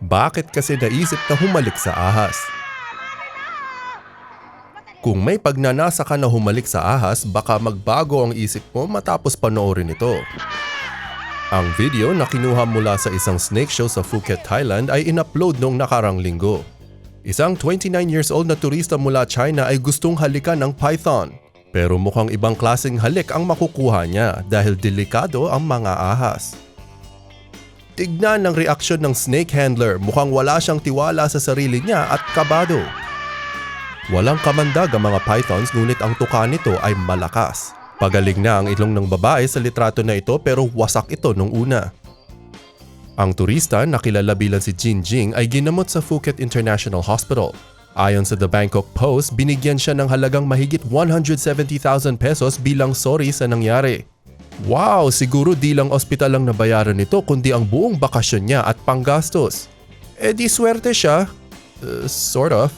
Bakit kasi naisip na humalik sa ahas? Kung may pagnanasa ka na humalik sa ahas, baka magbago ang isip mo matapos panoorin ito. Ang video na kinuha mula sa isang snake show sa Phuket, Thailand ay inupload noong nakarang linggo. Isang 29 years old na turista mula China ay gustong halikan ng python. Pero mukhang ibang klaseng halik ang makukuha niya dahil delikado ang mga ahas. Tignan ang reaksyon ng snake handler mukhang wala siyang tiwala sa sarili niya at kabado. Walang kamandag ang mga pythons ngunit ang tuka nito ay malakas. Pagaling na ang ilong ng babae sa litrato na ito pero wasak ito nung una. Ang turista na kilala bilang si Jin Jing ay ginamot sa Phuket International Hospital. Ayon sa The Bangkok Post, binigyan siya ng halagang mahigit 170,000 pesos bilang sorry sa nangyari. Wow, siguro di lang ospital ang nabayaran nito kundi ang buong bakasyon niya at panggastos. Eh di swerte siya. Uh, sort of.